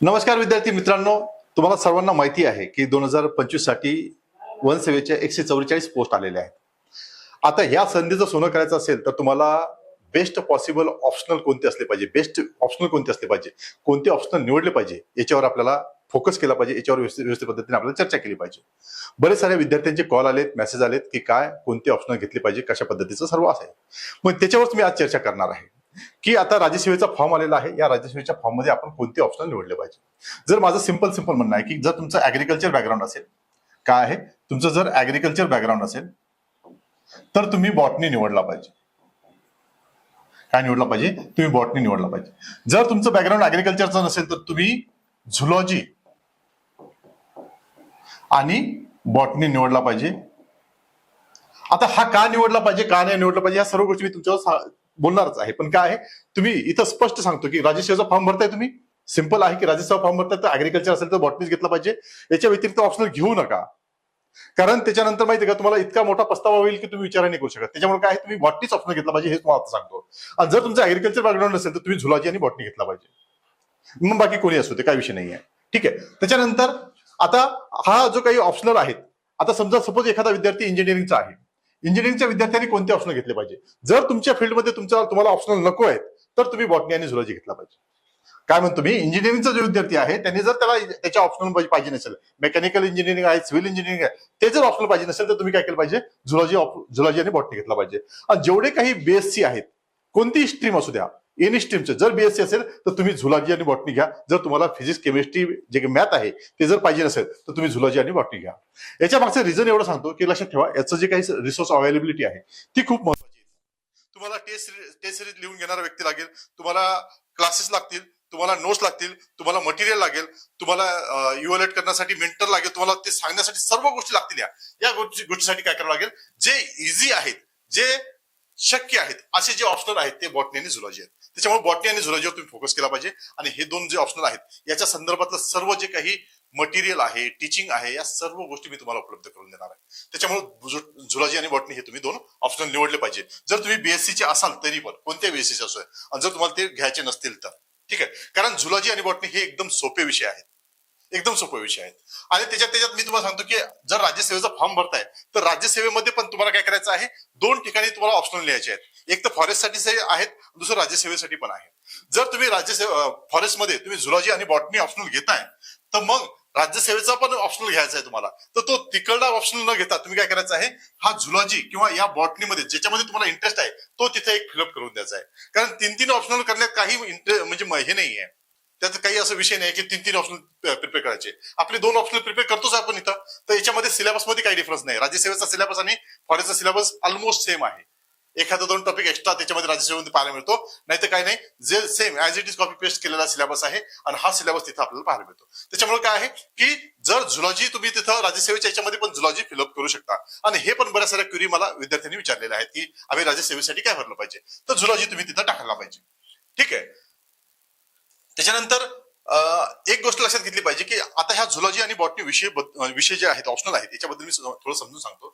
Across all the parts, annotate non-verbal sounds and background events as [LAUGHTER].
नमस्कार विद्यार्थी मित्रांनो. तुम्हाला सर्वांना माहिती आहे की दोन हजार पंचवीससाठी वनसेवेच्या एकशे चौवेचाळीस पोस्ट आलेल्या आहेत. आता ह्या संधीचं सोनं करायचं असेल तर तुम्हाला बेस्ट पॉसिबल ऑप्शनल कोणते असले पाहिजे? बेस्ट ऑप्शनल कोणते असले पाहिजे? कोणते ऑप्शनल निवडले पाहिजे? याच्यावर आपल्याला फोकस केला पाहिजे. याच्यावर व्यवस्थित व्यवस्थित पद्धतीने आपल्याला चर्चा केली पाहिजे. बरेच साऱ्या विद्यार्थ्यांचे कॉल आलेत मेसेज आलेत की काय कोणते ऑप्शनल घेतले पाहिजे कशा पद्धतीचं सर्व असेल मग त्याच्यावरच मी आज चर्चा करणार आहे. की आता राज्यसेवेचा फॉर्म आलेला आहे. या राज्यसेवेच्या फॉर्ममध्ये आपण कोणते ऑप्शन निवडले पाहिजे? जर माझं सिंपल सिंपल म्हणणं आहे की जर तुमचं ऍग्रिकल्चर बॅकग्राऊंड असेल काय आहे? तुमचं जर ऍग्रिकल्चर बॅकग्राऊंड असेल तर तुम्ही बॉटनी निवडला पाहिजे. काय निवडला पाहिजे? तुम्ही बॉटनी निवडला पाहिजे. जर तुमचं बॅकग्राऊंड ऍग्रिकल्चरचं नसेल तर तुम्ही झुलॉजी आणि बॉटनी निवडला पाहिजे. आता हा का निवडला पाहिजे का नाही निवडला पाहिजे या सर्व गोष्टी मी तुमच्यावर बोलणारच आहे. पण काय आहे? तुम्ही इथं स्पष्ट सांगतो की राज्यसेवेचा फॉर्म भरताय तुम्ही. सिंपल आहे की राज्यसेवा फॉर्म भरताय तर अग्रिकल्चर असेल तर बॉटनीच घेतला पाहिजे. याच्या व्यतिरिक्त ऑप्शनल घेऊ नका. कारण त्याच्यानंतर माहिती आहे का तुम्हाला इतका मोठा पस्तावा होईल की तुम्ही विचार नाही करू शकत. त्याच्यामुळे काय तुम्ही बॉटनीच ऑप्शन घेतला पाहिजे हे तुम्हाला आता सांगतो. आणि जर तुमचं अग्रिकल्चर बॅकग्राऊंड असेल तर तुम्ही झुलॉजी आणि बॉटनी घेतला पाहिजे. मग बाकी कोणी असू ते काय विषय नाही आहे ठीक आहे? त्याच्यानंतर आता हा जो काही ऑप्शनल आहेत आता समजा सपोज एखादा विद्यार्थी इंजिनिअरिंगचा आहे. इंजिनिअरिंगच्या विद्यार्थ्यांनी कोणते ऑप्शन घेतले पाहिजे? जर तुमच्या फील्डमध्ये तुमचा तुम्हाला ऑप्शनल नको आहेत तर तुम्ही बॉटनी आणि झुलॉजी घेतला पाहिजे. काय म्हणतो मी? इंजिनिअरिंगचा जो विद्यार्थी आहे त्यांनी जर त्याला त्याच्या ऑप्शनल पाहिजे नसेल मेकॅनिकल इंजिनिअरिंग आहे सिव्हिल इंजिनिअरिंग आहे ते जर ऑप्शनल पाहिजे नसेल तर तुम्ही काय केलं पाहिजे? झुलॉजी झुलॉजी आणि बॉटनी घेतला पाहिजे. आणि जेवढे काही बीएससी आहेत कोणती स्ट्रीम असू द्या एनी स्ट्रीमचे जर बीएससी असेल तर तुम्ही झुलॉजी आणि बॉटनी घ्या. जर तुम्हाला फिजिक्स केमिस्ट्री जे मॅथ आहे ते जर पाहिजे नसेल तर तुम्ही झुलॉजी आणि बॉटनी घ्या. याच्या मागचं रिझन एवढं सांगतो की लक्षात ठेवा याचं जे काही रिसोर्स अवेलेबिलिटी आहे ती खूप महत्वाची आहे. तुम्हाला टेस्ट टेस्ट सिरीज लिहून घेणारा व्यक्ती लागेल तुम्हाला क्लासेस लागतील तुम्हाला नोट्स लागतील तुम्हाला मटेरियल लागेल तुम्हाला इव्हॅल्युएट करण्यासाठी मेंटर लागेल तुम्हाला ते सांगण्यासाठी सर्व गोष्टी लागतील या. या गोष्टी गोष्टीसाठी काय करावं लागेल? जे इझी आहेत जे शक्य आहेत असे जे ऑप्शनल आहेत ते बॉटनी आणि झुलॉजी आहेत. त्याच्यामुळे बॉटनी आणि झुलॉजीवर तुम्ही फोकस केला पाहिजे. आणि हे दोन जे ऑप्शनल आहेत याच्या संदर्भातलं सर्व जे काही मटेरियल आहे टीचिंग आहे या सर्व गोष्टी मी तुम्हाला उपलब्ध करून देणार आहे. त्याच्यामुळे झुलॉजी आणि बॉटनी हे तुम्ही दोन ऑप्शनल निवडले पाहिजे. जर तुम्ही बीएससी चे असाल तरी पण कोणत्या बीएससी असो आणि जर तुम्हाला ते घ्यायचे नसतील तर. ठीक आहे? कारण झुलॉजी आणि बॉटनी हे एकदम सोपे विषय आहेत. एकदम सोपे विषय आहेत. आणि त्याच्यात त्याच्यात मी तुम्हाला सांगतो की जर राज्यसेवेचा फॉर्म भरताय तर राज्यसेवेमध्ये पण तुम्हाला काय करायचं आहे? दोन ठिकाणी तुम्हाला ऑप्शनल लिहायचे आहेत. एक तर फॉरेस्टसाठी आहेत दुसरं राज्यसेवेसाठी पण आहे. जर तुम्ही राज्यसेवा फॉरेस्टमध्ये तुम्ही झुलॉजी आणि बॉटनी ऑप्शनल घेताय तर मग राज्यसेवेचा पण ऑप्शनल घ्यायचा आहे तुम्हाला. तर तो तिकडला ऑप्शनल न घेता तुम्ही काय करायचं आहे हा झुलॉजी किंवा या बॉटनीमध्ये ज्याच्यामध्ये तुम्हाला इंटरेस्ट आहे तो तिथे एक फिलअप करून द्यायचा आहे. कारण तीन तीन ऑप्शनल करण्यात काही इंटरे म्हणजे हे नाही आहे त्याचा काही असं विषय नाही की तीन तीन ऑप्शनल प्रिपेअर करायचे. आपले दोन ऑप्शनल प्रिपेअर करतोच आपण इथं. तर याच्यामध्ये सिलेबसमध्ये काही डिफरन्स नाही. राज्यसेवेचा सिलेबस आणि फॉरेस्टचा सिलेबस ऑलमोस्ट सेम आहे. एखादा दोन टॉपिक एक्स्ट्रा त्याच्यामध्ये राज्यसेवेमध्ये पाहायला मिळतो. नाही तर काही नाही जे same as it is copy paste केलेला सिलेबस आहे आणि हा सिलेबस तिथं आपल्याला पाहायला मिळतो. त्याच्यामुळे काय आहे की जर झुलॉजी तुम्ही तिथं राज्यसेवेच्या याच्यामध्ये पण झुलॉजी फिलअप करू शकता. आणि हे पण बऱ्याच साऱ्या क्युरी मला विद्यार्थ्यांनी विचारलेले आहेत की आम्ही राज्यसेवेसाठी काय भरलं पाहिजे? तर झुलॉजी तुम्ही तिथं टाकायला पाहिजे. ठीक आहे. त्याच्यानंतर एक गोष्ट लक्षात घेतली पाहिजे की आता ह्या झुलॉजी आणि बॉटनी विषय विषय जे आहेत ऑप्शनल आहेत याच्याबद्दल मी थोडं समजून सांगतो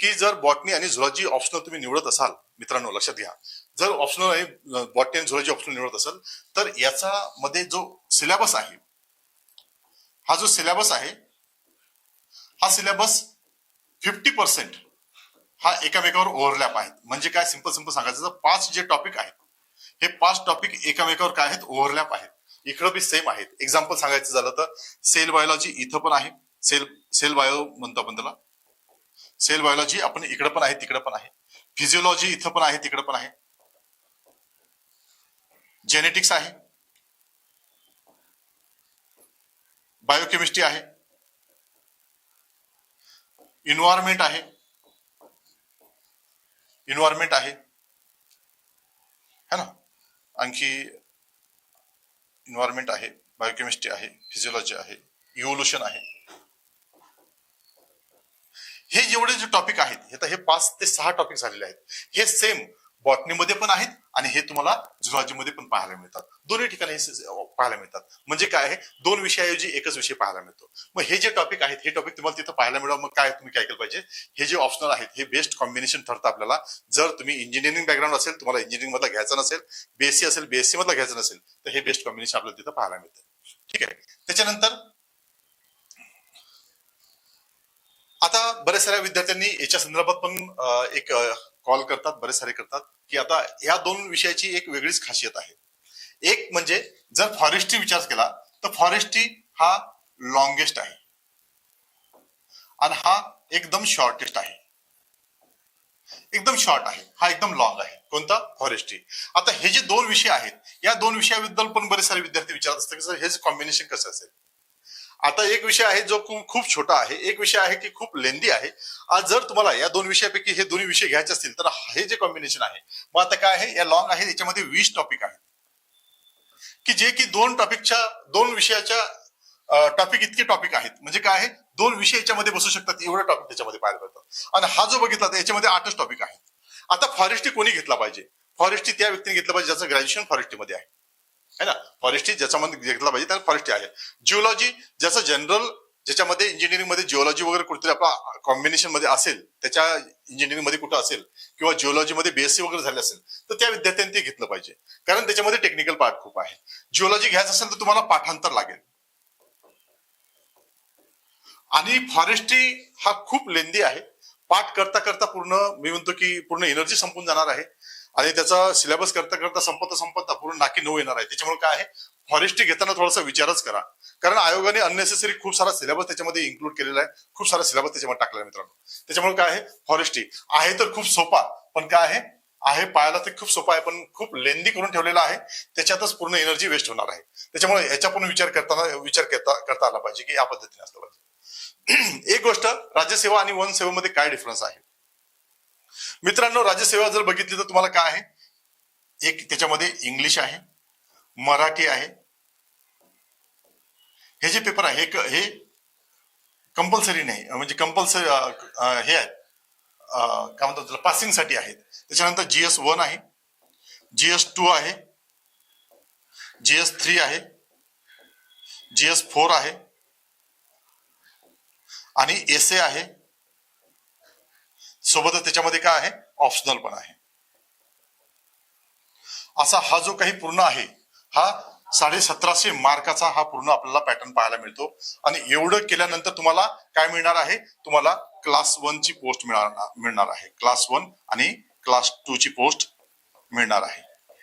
की जर बॉटनी आणि झुलॉजी ऑप्शनल तुम्ही निवडत असाल मित्रांनो लक्षात घ्या. जर ऑप्शनल आणि बॉटनी आणि झुलॉजी ऑप्शनल निवडत असाल तर याचा मध्ये जो सिलेबस आहे हा जो सिलेबस आहे हा सिलेबस फिफ्टी पर्सेंट हा एकामेकावर ओव्हरलॅप आहे म्हणजे काय? सिंपल सिंपल सांगायचं पाच जे टॉपिक आहेत हे पाच टॉपिक एकामेकावर काय आहेत? ओव्हरलॅप आहेत. इकडं बी सेम आहेत. एक्झाम्पल सांगायचं झालं तर सेल बायोलॉजी इथं पण आहे. सेल सेल बायो म्हणतो आपण त्याला. सेल बायोलॉजी आपण इकडं पण आहे तिकडं पण आहे. फिजिओलॉजी इथं पण आहे तिकडं पण आहे. जेनेटिक्स आहे. बायोकेमिस्ट्री आहे. इन्व्हायरमेंट आहे. इन्व्हायरमेंट आहे. है ना? आणखी इन्व्हायरमेंट आहे बायोकेमिस्ट्री आहे फिजिओलॉजी आहे इव्होल्युशन आहे. हे जेवढे जे टॉपिक आहेत हे तर हे पाच ते सहा टॉपिक झालेले आहेत. हे सेम बॉटनीमध्ये पण आहेत आणि हे तुम्हाला झुलॉजीमध्ये पण पाहायला मिळतात. दोन्ही ठिकाणी पाहायला मिळतात. म्हणजे काय आहे? दोन विषयाऐवजी एकच विषय पाहायला मिळतो. मग हे जे टॉपिक आहेत हे टॉपिक तुम्हाला तिथं पाहायला मिळावं. मग काय तुम्ही काय केलं पाहिजे? हे जे ऑप्शनल आहेत हे बेस्ट कॉम्बिनेशन ठरतं आपल्याला. जर तुम्ही इंजिनिअरिंग बॅकग्राऊंड असेल तुम्हाला इंजिनिअरिंग मधला घ्यायचं नसेल बीएससी असेल बीएससी मधला घ्यायचं नसेल तर हे बेस्ट कॉम्बिनेशन आपल्याला तिथं पाहायला मिळतं. ठीक आहे? त्याच्यानंतर आता बऱ्याच साऱ्या विद्यार्थ्यांनी याच्या संदर्भात पण एक कॉल करतात बरेच सारे करतात की आता या दोन विषयाची एक वेगळीच खासियत आहे. एक म्हणजे जर फॉरेस्ट्री विचार केला तर फॉरेस्ट्री हा लॉंगेस्ट आहे. आणि हा एकदम शॉर्टेस्ट आहे. एकदम शॉर्ट आहे. हा एकदम लॉंग आहे. कोणता? फॉरेस्ट्री. आता हे जे दोन विषय आहेत या दोन विषयाबद्दल पण बरेच सारे विद्यार्थी विचारत असतात की सर हे कॉम्बिनेशन कसं असेल? आता एक विषय आहे जो खूप खूप छोटा आहे. एक विषय आहे की खूप लेंदी आहे. आज जर तुम्हाला या दोन विषयापैकी हे दोन्ही विषय घ्यायचे असतील तर हे जे कॉम्बिनेशन आहे मग आता काय आहे? या लॉंग आहे याच्यामध्ये वीस टॉपिक आहेत. की जे की दोन टॉपिकच्या दोन विषयाच्या टॉपिक इतके टॉपिक आहेत. म्हणजे काय आहे? दोन विषय याच्यामध्ये बसू शकतात एवढे टॉपिक त्याच्यामध्ये पाहायला पडतात आणि हा जो बघितला तर याच्यामध्ये आठच टॉपिक आहेत. आता फॉरेस्ट्री कोणी घेतला पाहिजे? फॉरेस्ट्री त्या व्यक्तीने घेतलं पाहिजे ज्याचं ग्रॅज्युएशन फॉरेस्ट्रीमध्ये आहे. है ना? फॉरेस्ट्री ज्याच्यामध्ये घेतला पाहिजे त्याला फॉरेस्ट्री आहे. जिओलॉजी ज्याचं जनरल ज्याच्यामध्ये इंजिनिअरिंगमध्ये जिओलॉजी वगैरे कुठेतरी आपला कॉम्बिनेशनमध्ये असेल त्याच्या इंजिनिअरिंगमध्ये कुठं असेल किंवा जिओलॉजी मध्ये बीएससी वगैरे झाले असेल तर त्या विद्यार्थ्यांनी ते घेतलं पाहिजे. कारण त्याच्यामध्ये टेक्निकल पार्ट खूप आहे. जिओलॉजी घ्यायचं असेल तर तुम्हाला पाठांतर लागेल. आणि फॉरेस्ट्री हा खूप लेंदी आहे. पाठ करता करता पूर्ण मी म्हणतो की पूर्ण एनर्जी संपून जाणार आहे. आणि त्याचा सिलेबस करता करता संपता संपता पूर्ण नाकी नऊ येणार आहे. त्याच्यामुळे काय आहे? फॉरेस्ट्री घेताना थोडासा विचारच करा. कारण आयोगाने अननेसेसरी खूप सारा सिलेबस त्याच्यामध्ये इन्क्लूड केलेला आहे. खूप सारा सिलेबस त्याच्यामध्ये टाकलेला आहे मित्रांनो. त्याच्यामुळे काय आहे? फॉरेस्ट्री आहे तर खूप सोपा. पण काय आहे? आहे पाहायला ते खूप सोपा आहे पण खूप लेंदी करून ठेवलेला आहे. त्याच्यातच पूर्ण एनर्जी वेस्ट होणार आहे. त्याच्यामुळे याचा पण विचार करताना विचार करता करता आला पाहिजे की या पद्धतीने असलं पाहिजे. [CLEARS THROAT] एक गोष्ट राज्यसेवा आणि वन सेवेमध्ये काय डिफरन्स आहे? मित्रांनो राज्यसेवा जर बघितली तर तुम्हाला काय आहे? एक त्याच्यामध्ये इंग्लिश आहे मराठी आहे. हे जे पेपर आहे हे- हे कंपल्सरी नाही. म्हणजे कंपल्सरी हे आहेत. काय म्हणतात त्याला? पासिंगसाठी आहेत. त्याच्यानंतर जीएस वन आहे. जीएस टू आहे. जीएस थ्री आहे. जीएस फोर आहे. आणि एस ए आहे. सोबतच त्याच्यामध्ये काय आहे? ऑप्शनल पण आहे. असा हा जो काही पूर्ण आहे हा साडे सतराशे मार्काचा हा पूर्ण आपल्याला पॅटर्न पाहायला मिळतो. आणि एवढं केल्यानंतर तुम्हाला काय मिळणार आहे? तुम्हाला क्लास वन ची पोस्ट मिळणार मिळणार आहे. क्लास वन आणि क्लास टू ची पोस्ट मिळणार आहे.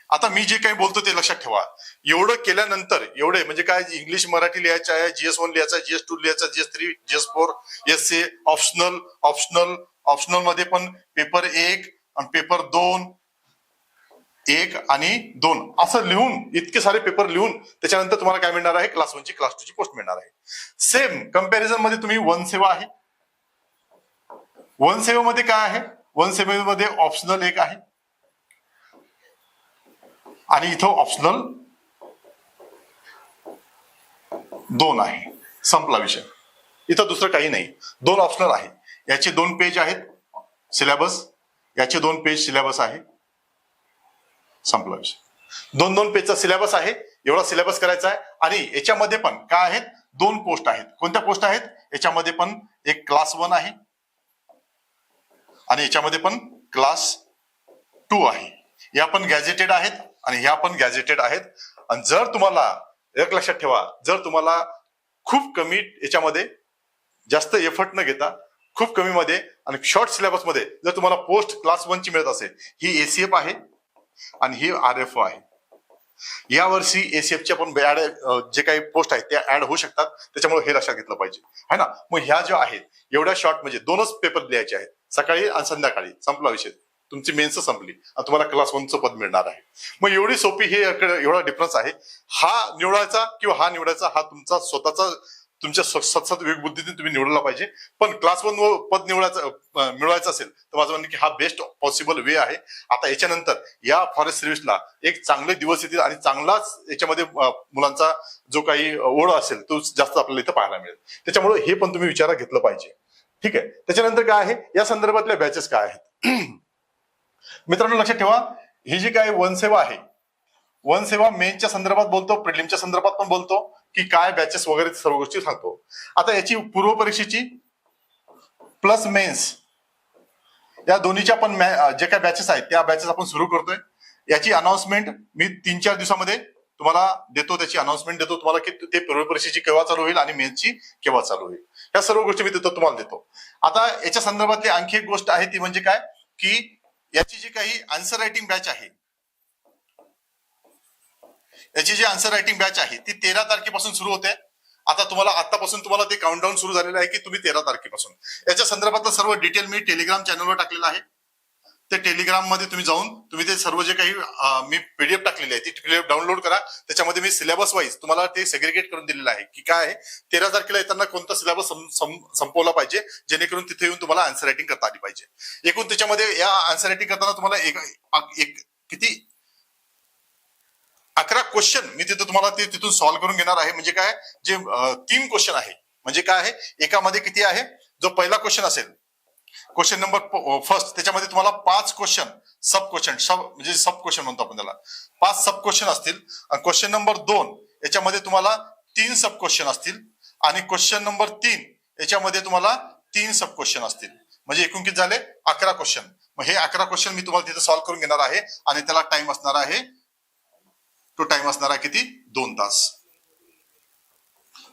आता मी जे काही बोलतो ते लक्षात ठेवा. एवढं केल्यानंतर एवढे म्हणजे काय इंग्लिश मराठी लिहायचं आहे जीएस वन लिहायचं जीएस टू लिहायचं GS three GS four S A optional optional ऑप्शनलमध्ये पण पेपर एक आणि पेपर दोन एक आणि दोन. असं लिहून इतके सारे पेपर लिहून त्याच्यानंतर तुम्हाला काय मिळणार आहे? क्लास वनची क्लास टू ची पोस्ट मिळणार आहे. सेम कंपॅरिझनमध्ये तुम्ही वन सेवा आहे. वन सेवेमध्ये काय आहे? वन सेवेमध्ये ऑप्शनल एक आहे. आणि इथं ऑप्शनल दोन आहे. संपला विषय. इथं दुसरं काही नाही. दोन ऑप्शनल आहे. याचे दोन पेज आहेत. सिलेबस याचे दोन पेज सिलेबस आहे. संपला विषय. दोन दोन पेजचा सिलेबस आहे. एवढा सिलेबस करायचा आहे. आणि याच्यामध्ये पण काय आहेत? दोन पोस्ट आहेत. कोणत्या पोस्ट आहेत? याच्यामध्ये पण एक क्लास वन आहे. आणि याच्यामध्ये पण क्लास टू आहे. या पण गॅजेटेड आहेत आणि ह्या पण गॅजेटेड आहेत. आणि जर तुम्हाला एक लक्षात ठेवा जर तुम्हाला खूप कमी याच्यामध्ये जास्त एफर्ट न घेता खूप कमी मध्ये आणि शॉर्ट सिलेबसमध्ये जर तुम्हाला पोस्ट क्लास वन ची मिळत असेल ही एसीएफ आहे आणि ही आर एफ ओ आहे. या वर्षी एसीएफच्या पण ऍड जे काही पोस्ट आहेत त्या ऍड होऊ शकतात. त्याच्यामुळे हे लक्षात घेतलं पाहिजे. है ना? मग ह्या ज्या आहेत एवढ्या शॉर्ट म्हणजे दोनच पेपर लिहायचे आहेत. सकाळी आणि संध्याकाळी. संपला विषय. तुमची मेन्स संपली. आणि तुम्हाला क्लास वनचं पद मिळणार आहे. मग एवढी सोपी हे एवढा डिफरन्स आहे. हा निवडायचा किंवा हा निवडायचा हा तुमचा स्वतःचा तुमच्या सतसत विवेकबुद्धीने तुम्ही निवडला पाहिजे. पण क्लास वन व पद निवडायचं मिळवायचं असेल तर माझं म्हणणं की हा बेस्ट पॉसिबल वे आहे. आता याच्यानंतर या फॉरेस्ट सर्व्हिसला एक चांगले दिवस येतील आणि चांगलाच याच्यामध्ये मुलांचा जो काही ओढ असेल तो जास्त आपल्याला इथं पाहायला मिळेल. त्याच्यामुळे हे पण तुम्ही विचारात घेतलं पाहिजे. ठीक आहे? त्याच्यानंतर काय आहे? या संदर्भातल्या बॅचेस काय आहेत? [CLEARS THROAT] मित्रांनो लक्षात ठेवा ही जी काय वनसेवा आहे वनसेवा मेनच्या संदर्भात बोलतो प्रिलिमच्या संदर्भात पण बोलतो की काय बॅचेस वगैरे सर्व गोष्टी सांगतो. आता याची पूर्व परीक्षेची प्लस मेन्स या दोन्हीच्या पण जे काय बॅचेस आहेत त्या बॅचेस आपण सुरू करतोय. याची अनाउन्समेंट मी तीन चार दिवसामध्ये तुम्हाला देतो त्याची अनाउन्समेंट देतो. तुम्हाला की ते पूर्व परीक्षेची केव्हा चालू होईल आणि मेन्सची केव्हा चालू होईल. या सर्व गोष्टी मी देतो तुम्हाला देतो. आता याच्या संदर्भातली आणखी एक गोष्ट आहे ती म्हणजे काय? की याची जी काही आन्सर रायटिंग बॅच आहे याची जी आन्सर रायटिंग बॅच आहे ती तेरा तारखेपासून सुरू होते. आता तुम्हाला आतापासून तुम्हाला ते काउंटडाऊन सुरू झालेलं आहे की तुम्ही तेरा तारखेपासून. याच्या संदर्भातलं सर्व डिटेल मी टेलिग्राम चॅनलवर टाकलेलं आहे. ते टेलिग्राममध्ये तुम्ही जाऊन तुम्ही ते सर्व जे काही मी पीडीएफ टाकलेली आहे ती पीडीएफ डाउनलोड करा. त्याच्यामध्ये मी सिलेबस वाईज तुम्हाला ते सेग्रिगेट करून दिलेलं आहे की काय तेरा तारखेला येताना कोणता सिलेबस संपवला पाहिजे जेणेकरून तिथे येऊन तुम्हाला आन्सर रायटिंग करता आली पाहिजे. एकूण त्याच्यामध्ये या आन्सर रायटिंग करताना तुम्हाला एक एक किती अकरा क्वेश्चन मी तिथं तुम्हाला ते तिथून सॉल्व्ह करून घेणार आहे. म्हणजे काय? जे तीन क्वेश्चन आहे. म्हणजे काय आहे? एकामध्ये किती आहे? जो पहिला क्वेश्चन असेल. क्वेश्चन नंबर फर्स्ट त्याच्यामध्ये तुम्हाला पाच क्वेश्चन सब क्वेश्चन सब म्हणजे सब क्वेश्चन म्हणतो आपण त्याला. पाच सब क्वेश्चन असतील. आणि क्वेश्चन नंबर दोन याच्यामध्ये तुम्हाला तीन सब क्वेश्चन असतील. आणि क्वेश्चन नंबर तीन याच्यामध्ये तुम्हाला तीन सब क्वेश्चन असतील. म्हणजे एकूण किती झाले? अकरा क्वेश्चन मग हे अकरा क्वेश्चन मी तुम्हाला तिथे सॉल्व्ह करून घेणार आहे. आणि त्याला टाइम असणार आहे तो टाइम असणार आहे किती? दोन तास.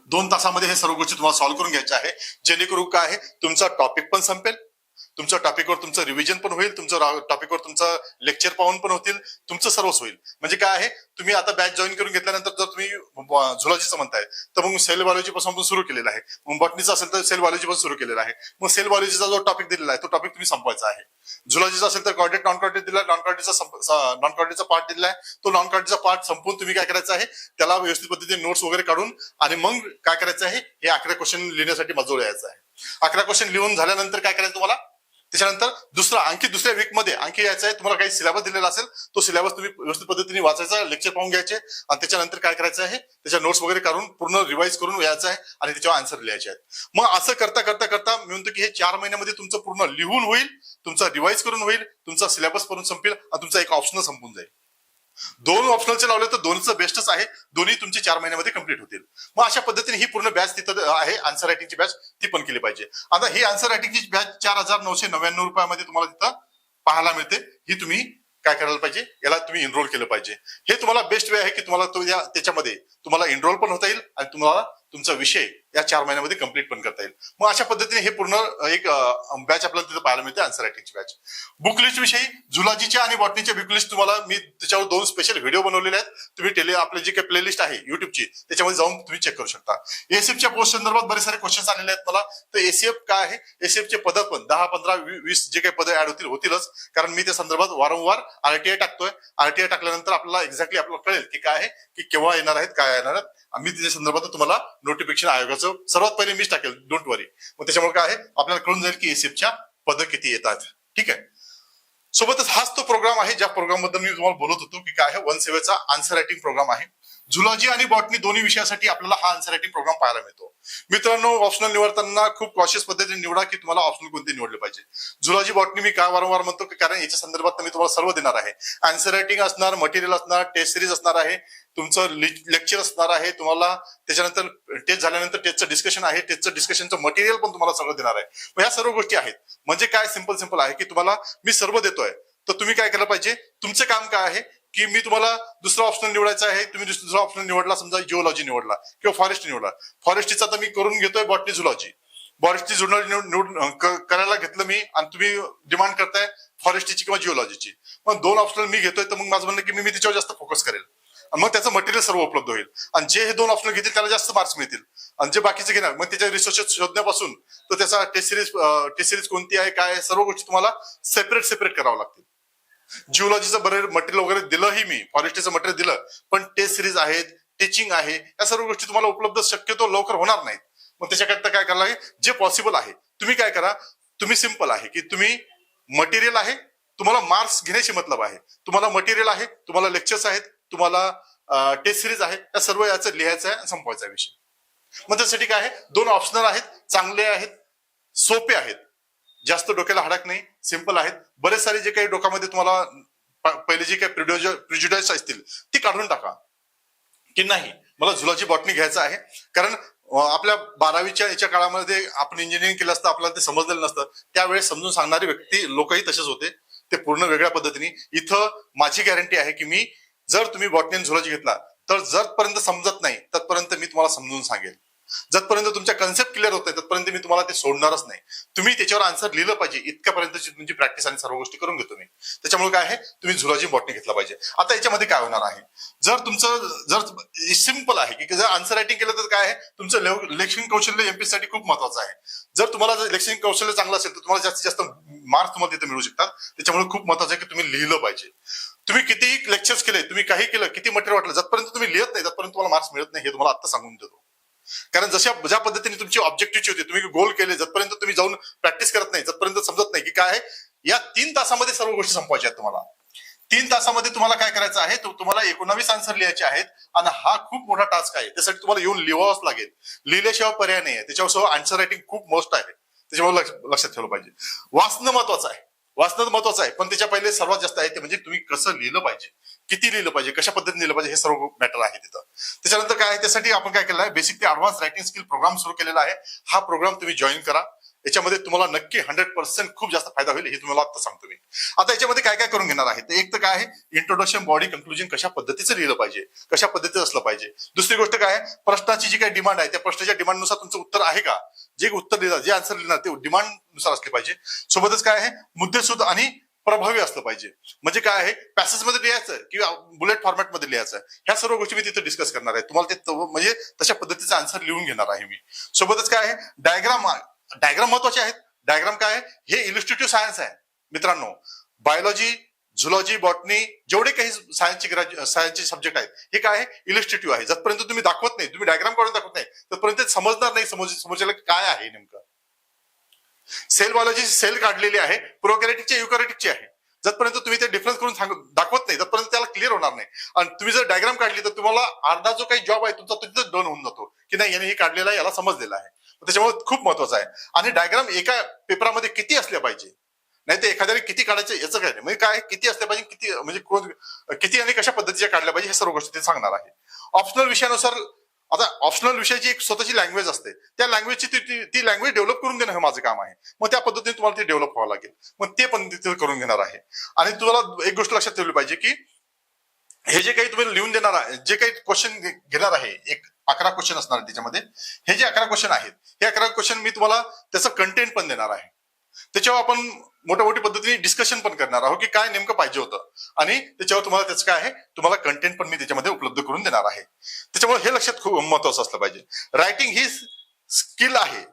दोन तासामध्ये हे सर्व गोष्टी तुम्हाला सॉल्व्ह करून घ्यायच्या आहे. जेणेकरून काय आहे? तुमचा टॉपिक पण संपेल तुमच्या टॉपिकवर तुमचं रिव्हिजन पण होईल तुमचं टॉपिकवर तुमचं लेक्चर पाहून पण होतील तुमचं सर्वच होईल. म्हणजे काय आहे तुम्ही आता बॅच जॉईन करून घेतल्यानंतर जर तुम्ही झुलॉजीचं म्हणताय तर मग सेल बायोलॉजी पासून पण सुरू केलेलं आहे. मग बॉटनीचं असेल तर सेल बायोलॉजी पण सुरू केलेला आहे. मग सेल बायोलॉजीचा जो टॉपिक दिलेला आहे तो टॉपिक तुम्ही संपवायचा आहे. झुलॉजीचा असेल तर कॉर्डेट नॉन कॉर्डेट दिला नॉन कॉर्डेटचा नॉन कॉर्डेटचा पार्ट दिलेला आहे. तो नॉन कॉर्डेटचा पार्ट संपून तुम्ही काय करायचं आहे त्याला व्यवस्थित पद्धतीने नोट्स वगैरे काढून आणि मग काय करायचं आहे हे अकरा क्वेश्चन लिहिण्यासाठी मजोळ यायचं आहे. अकरा क्वेश्चन लिहून झाल्यानंतर काय करायचं तुम्हाला? त्याच्यानंतर दुसरा आणखी दुसऱ्या वीकमध्ये आणखी यायचं आहे तुम्हाला काही सिलेबस दिलेला असेल तो सिलेबस तुम्ही व्यवस्थित पद्धतीने वाचायचा लेक्चर पाहून घ्यायचे आणि त्याच्यानंतर काय करायचं आहे त्याच्या नोट्स वगैरे काढून पूर्ण रिवाईज करून यायचं आहे आणि त्याच्यावर आन्सर लिहायचे आहेत. मग असं करता करता करता मी म्हणतो की हे चार महिन्यामध्ये तुमचं पूर्ण लिहून होईल तुमचा रिवाईज करून होईल तुमचा सिलेबस करून संपेल आणि तुमचा एक ऑप्शन संपून जाईल. दोन ऑप्शनलचे लावले तर दोनचं बेस्टच आहे. दोन्ही तुमचे चार महिन्यामध्ये कंप्लीट होतील. मग अशा पद्धतीने ही पूर्ण बॅच तिथं आहे. आन्सर रायटिंगची बॅच ती पण केली पाहिजे. आता ही आन्सर रायटिंगची बॅच चार हजार नऊशे नव्याण्णव रुपयामध्ये तुम्हाला तिथं पाहायला मिळते. ही तुम्ही काय करायला पाहिजे? याला तुम्ही एनरोल केलं पाहिजे. हे तुम्हाला बेस्ट वे आहे की तुम्हाला तो त्याच्यामध्ये तुम्हाला एनरोल पण होता येईल आणि तुम्हाला तुमचा विषय या चार महिन्यामध्ये कंप्लीट पण करता येईल. मग अशा पद्धतीने हे पूर्ण एक बॅच आपल्याला तिथं पाहायला मिळते आन्सर रायटिंगची बॅच बुक लिस्ट विषयी झुलॉजीच्या आणि बॉटनीच्या बुक लिस्ट तुम्हाला मी त्याच्यावर दोन स्पेशल व्हिडिओ बनवलेले आहेत. तुम्ही टेले आपली जी काही प्लेलिस्ट आहे युट्यूबची त्याच्यामध्ये जाऊन तुम्ही चेक करू शकता. एसीएफच्या पोस्ट संदर्भात बरेच सारे क्वेश्चन आलेले आहेत मला. तर एसीएफ काय आहे? एसीएफचे पद पण दहा पंधरा वीस जे काही पदं ऍड होतील होतीलच. कारण मी त्या संदर्भात वारंवार आरटीआय टाकतोय. आरटीआय टाकल्यानंतर आपल्याला एक्झॅक्टली आपल्याला कळेल की काय आहे की केव्हा येणार आहेत काय येणार आहेत. आम्ही त्याच्या संदर्भात तुम्हाला नोटिफिकेशन आयोगाचं सर्वात पहिले मीच टाकेल. डोंट वरी मग त्याच्यामुळे काय आहे? आपल्याला कळून जाईल की एसीएफच्या पदं किती येतात. ठीक आहे? सोबतच हाच तो प्रोग्राम आहे ज्या प्रोग्रामबद्दल मी तुम्हाला बोलत होतो की काय आहे? वन सेवेचा आन्सर रायटिंग प्रोग्राम आहे. झुलॉजी आणि बॉटनी दोन्ही विषयासाठी आपल्याला हा आन्सर रायटिंग प्रोग्राम पाहायला मिळतो. मित्रांनो ऑप्शनल निवडताना खूप कॉशियस पद्धतीने निवडा की तुम्हाला ऑप्शनल कोणते निवडले पाहिजे. झुलॉजी बॉटनी मी काय वारंवार म्हणतो? की कारण याच्या संदर्भात मी तुम्हाला सर्व देणार आहे. आन्सर रायटिंग असणार मटेरियल असणार टेस्ट सिरीज असणार आहे. तुमचं लेक्चर असणार आहे. तुम्हाला त्याच्यानंतर टेस्ट झाल्यानंतर टेस्टचं डिस्कशन आहे. टेस्टचं डिस्कशनचं मटेरियल पण तुम्हाला सगळं देणार आहे. ह्या सर्व गोष्टी आहेत. म्हणजे काय? सिंपल सिंपल आहे की तुम्हाला मी सर्व देतोय. तर तुम्ही काय केलं पाहिजे? तुमचं काम काय आहे? की मी तुम्हाला दुसरा ऑप्शन निवडायचा आहे तुम्ही दुसरा ऑप्शन निवडला समजा जिओलॉजी निवडला किंवा फॉरेस्ट निवडला. फॉरेस्टचा आता मी करून घेतोय बॉटनी झुलॉजी फॉरेस्टची जुनल निवड करायला घेतलं मी आणि तुम्ही डिमांड करताय फॉरेस्टची किंवा जिओलॉजीची मग दोन ऑप्शन मी घेतोय तर मग माझं म्हणणं की मी मी त्याच्यावर जास्त फोकस करेल. आणि मग त्याचं मटेरियल सर्व उपलब्ध होईल. आणि जे हे दोन ऑप्शन घेतील त्याला जास्त मार्क्स मिळतील. आणि जे बाकीचे घेणार मग त्याच्या रिसोर्सेस शोधण्यापासून तर त्याचा टेस्ट सिरीज टेस्ट सिरीज कोणती आहे काय सर्व गोष्टी तुम्हाला सेपरेट सेपरेट करावं लागतील. जिओलॉजीचं बरं मटेरियल वगैरे दिलंही मी फॉरेस्ट्रीचं मटेरियल दिलं पण टेस्ट सिरीज आहेत टीचिंग आहे या सर्व गोष्टी तुम्हाला उपलब्ध शक्यतो लवकर होणार नाहीत. मग त्याच्याकरता काय करायला लागेल? जे पॉसिबल आहे. तुम्ही काय करा तुम्ही सिंपल आहे की तुम्ही मटेरियल आहे तुम्हाला मार्क्स घेण्याची मतलब आहे. तुम्हाला मटेरियल आहे तुम्हाला लेक्चर्स आहेत तुम्हाला टेस्ट सिरीज आहे या सर्व याचं लिहायचं आहे संपवायचा विषय. मग त्यासाठी काय आहे? दोन ऑप्शनल आहेत चांगले आहेत सोपे आहेत. जास्त डोक्याला हडक नाही सिंपल आहेत. बरेच सारे जे काही डोक्यामध्ये तुम्हाला पहिले जे काही प्रिज्युडाईस असतील ती काढून टाका. की नाही मला झुलॉजी बॉटनी घ्यायचं आहे. कारण आपल्या बारावीच्या याच्या काळामध्ये आपण इंजिनिअरिंग केलं असतं आपल्याला ते समजलेलं नसतं. त्यावेळेस समजून सांगणारे व्यक्ती लोकही तसेच होते. ते पूर्ण वेगळ्या पद्धतीने. इथं माझी गॅरंटी आहे की मी जर तुम्ही बॉटनी झुलाची झुलॉजी घेतला तर जरपर्यंत समजत नाही तत्पर्यंत मी तुम्हाला समजून सांगेल. जतपर्यंत तुमच्या कन्सेप्ट क्लिअर होत नाही तत्पर्यंत मी तुम्हाला ते सोडणारच नाही. तुम्ही त्याच्यावर आन्सर लिहिलं पाहिजे. इतक्यापर्यंतची तुमची प्रॅक्टिस आणि सर्व गोष्टी करून घेतो मी. त्याच्यामुळे काय आहे? तुम्ही झुलॉजी बॉटनी घेतला पाहिजे. आता याच्यामध्ये काय होणार आहे? जर तुमचं जर सिंपल आहे की जर आन्सर रायटिंग केलं तर काय आहे? तुमचं लेखन कौशल्य एमपी साठी खूप महत्वाचं आहे. जर तुम्हाला जर लेखन कौशल्य चांगलं असेल तर तुम्हाला जास्तीत जास्त मार्क्स तुम्हाला तिथे मिळू शकतात. त्याच्यामुळे खूप महत्वाचं आहे की तुम्ही लिहिलं पाहिजे. तुम्ही कितीही लेक्चर्स केले तुम्ही काही केलं किती मटेरियल वाटलं जतपर्यंत तुम्ही लिहित नाही तत्पर्यंत तुम्हाला मार्क्स मिळत नाही हे तुम्हाला आता सांगून देतो. कारण जशा ज्या पद्धतीने तुमची ऑब्जेक्टिव्हची होती तुम्ही गोल केले जतपर्यंत तुम्ही जाऊन प्रॅक्टिस करत नाही जतपर्यंत समजत नाही की काय आहे या तीन तासामध्ये सर्व गोष्टी संपवायच्या आहेत तुम्हाला. तीन तासामध्ये तुम्हाला काय करायचं आहे तुम्हाला एकोणावीस आन्सर लिहायचे आहेत आणि हा खूप मोठा टास्क आहे. त्यासाठी तुम्हाला येऊन लिहावंच लागेल. लिहिल्याशिवाय पर्याय नाही आहे त्याच्यावर आन्सर रायटिंग खूप मोस्ट आहे. त्याच्यामुळे लक्षात ठेवलं पाहिजे. वाचणं महत्वाचं आहे. वाचणं महत्वाचं आहे. पण त्याच्या पहिले सर्वात जास्त आहे ते म्हणजे तुम्ही कसं लिहिलं पाहिजे. किती लिहिलं पाहिजे कशा पद्धतीने लिहिलं पाहिजे हे सर्व मॅटर आहे तिथं. त्याच्यानंतर काय आहे? त्यासाठी आपण काय केलं आहे? बेसिक ते अडव्हान्स रायटिंग स्किल प्रोग्राम सुरू केलेला आहे. हा प्रोग्राम तुम्ही जॉईन करा. याच्यामध्ये तुम्हाला नक्की हंड्रेड पर्सेंट खूप जास्त फायदा होईल हे तुम्हाला आता सांगतो मी. आता याच्यामध्ये काय काय करून घेणार आहे? तर एक तर काय आहे इंट्रोडक्शन बॉडी कंक्लुजन कशा पद्धतीचं लिहिलं पाहिजे कशा पद्धतीचं असलं पाहिजे? दुसरी गोष्ट काय आहे प्रश्नाची जी काही डिमांड आहे त्या प्रश्नाच्या डिमांडनुसार तुमचं उत्तर आहे का? जे उत्तर लिहिणार जे आन्सर लिहिणार ते डिमांडनुसार असले पाहिजे. सोबतच काय आहे मुद्देसूद आणि प्रभावी असलं पाहिजे. म्हणजे काय आहे पॅसेजमध्ये लिहायचं किंवा बुलेट फॉर्मॅटमध्ये लिहायचं? ह्या सर्व गोष्टी मी तिथे डिस्कस करणार आहे. तुम्हाला ते म्हणजे तशा पद्धतीचा आन्सर लिहून घेणार आहे मी. सोबतच काय आहे डायग्राम डायग्राम महत्त्वाचे आहेत. डायग्राम काय आहे? हे इन्स्टिट्यूट सायन्स आहे. मित्रांनो बायोलॉजी झुलॉजी बॉटनी जेवढे काही सायन्सचे ग्रॅज्यु सायन्सचे सब्जेक्ट आहेत हे काय आहे? इलिस्टिट्यू आहे. जतपर्यंत तुम्ही दाखवत नाही तुम्ही डायग्राम काढून दाखवत नाही तोपर्यंत समजणार नाही समोर समोरच्याला काय आहे नेमकं. सेल बायोलॉजी सेल काढलेली आहे प्रोकॅरेटिकची युकॅरेटिकची आहे. जतपर्यंत तुम्ही ते डिफरन्स करून सांग दाखवत नाही तत्पर्यंत त्याला क्लिअर होणार नाही. आणि तुम्ही जर डायग्राम काढली तर तुम्हाला अर्धा जो काही जॉब आहे तुमचा तिथं डन होऊन जातो. की नाही याने हे काढलेला आहे याला समजलेला आहे. त्याच्यामुळे खूप महत्वाचं आहे. आणि डायग्राम एका पेपरामध्ये किती असले पाहिजे? नाही ते एखाद्याने किती काढायचे याचं काय नाही. म्हणजे काय किती असले पाहिजे किती म्हणजे कोण किती आणि कशा पद्धतीच्या काढल्या पाहिजे हे सर्व गोष्टी ते सांगणार आहे. ऑप्शनल विषयानुसार आता ऑप्शनल विषयाची एक स्वतःची लँग्वेज असते. त्या लँग्वेजची ती- ती ती लँग्वेज डेव्हलप करून देणं हे माझं काम आहे. मग त्या पद्धतीने तुम्हाला ते डेव्हलप व्हावं लागेल. मग ते पण तिथे करून घेणार आहे. आणि तुम्हाला एक गोष्ट लक्षात ठेवली पाहिजे की हे जे काही तुम्ही लिहून देणार आहे जे काही क्वेश्चन घेणार आहे एक अकरा क्वेश्चन असणार आहे त्याच्यामध्ये हे जे अकरा क्वेश्चन आहेत हे अकरा क्वेश्चन मी तुम्हाला त्याचं कंटेंट पण देणार आहे. त्याच्यावर आपण मोठ्या मोठी पद्धतीने डिस्कशन पण करणार आहोत की काय नेमकं पाहिजे होतं. आणि त्याच्यावर तुम्हाला त्याचं काय आहे तुम्हाला कंटेंट पण मी त्याच्यामध्ये उपलब्ध करून देणार आहे. त्याच्यामुळे हे लक्षात खूप महत्वाचं असलं पाहिजे. रायटिंग ही स्किल आहे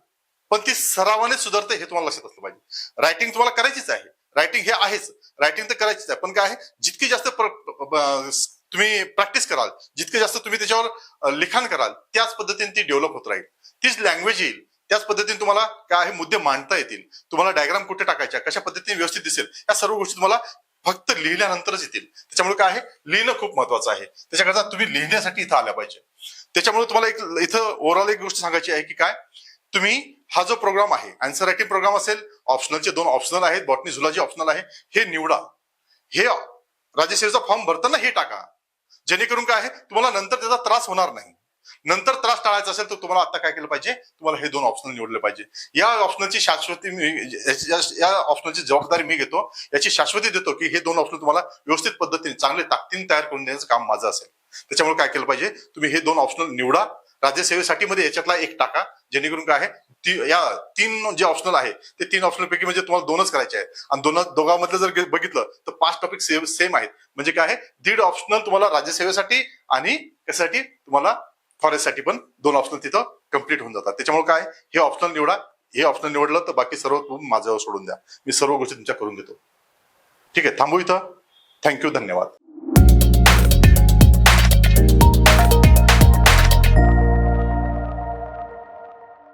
पण ती सरावाने सुधारते हे तुम्हाला लक्षात असलं पाहिजे. रायटिंग तुम्हाला करायचीच आहे. रायटिंग हे आहेच. रायटिंग तर करायचीच आहे. पण काय आहे? जितकी जास्त तुम्ही प्रॅक्टिस कराल जितके जास्त तुम्ही त्याच्यावर लिखाण कराल त्याच पद्धतीने ती डेव्हलप होत राहील. तीच लँग्वेज येईल. त्याच पद्धतीने तुम्हाला काय आहे मुद्दे मांडता येतील. तुम्हाला डायग्राम कुठे टाकायच्या कशा पद्धतीने व्यवस्थित दिसेल या सर्व गोष्टी तुम्हाला फक्त लिहिल्यानंतरच येतील. त्याच्यामुळे काय आहे? लिहिणं खूप महत्वाचं आहे. त्याच्याकरता तुम्ही लिहिण्यासाठी इथं आल्या पाहिजे. त्याच्यामुळे तुम्हाला एक इथं ओव्हरऑल एक गोष्ट सांगायची आहे की काय? तुम्ही हा जो प्रोग्राम आहे आन्सर रायटिंग प्रोग्राम असेल ऑप्शनलचे दोन ऑप्शनल आहेत बॉटनी झुलॉजी ऑप्शनल आहे हे निवडा. हे राज्यसेवेचा फॉर्म भरताना हे टाका. जेणेकरून काय आहे तुम्हाला नंतर त्याचा त्रास होणार नाही. नंतर त्रास टाळायचा असेल तर तुम्हाला आता काय केलं पाहिजे तुम्हाला हे दोन ऑप्शनल निवडले पाहिजे. या ऑप्शनची शाश्वती मी या- ऑप्शनची जबाबदारी मी घेतो. याची शाश्वती देतो की हे दोन ऑप्शन तुम्हाला व्यवस्थित पद्धतीने चांगले ताकदीने तयार करून देण्याचं काम माझं असेल. त्याच्यामुळे काय केलं पाहिजे तुम्ही हे दोन ऑप्शनल निवडा. राज्यसेवेसाठी मध्ये याच्यातला एक टाका. जेणेकरून काय आहे? ती या तीन जे ऑप्शनल आहे ते तीन ऑप्शनल पैकी म्हणजे तुम्हाला दोनच करायचे आहेत आणि दोन दोघांमधलं जर बघितलं तर पाच टॉपिक सेम सेम आहेत. म्हणजे काय आहे? दीड ऑप्शनल तुम्हाला राज्यसेवेसाठी आणि त्यासाठी तुम्हाला फॉरेस्टसाठी पण दोन ऑप्शनल तिथं कंप्लीट होऊन जातात. त्याच्यामुळे काय? हे ऑप्शनल निवडा. हे ऑप्शनल निवडलं तर बाकी सर्व तुम्ही माझ्यावर सोडून द्या. मी सर्व गोष्टी तुमच्या करून घेतो ठीक आहे थांबू इथं. थँक्यू धन्यवाद.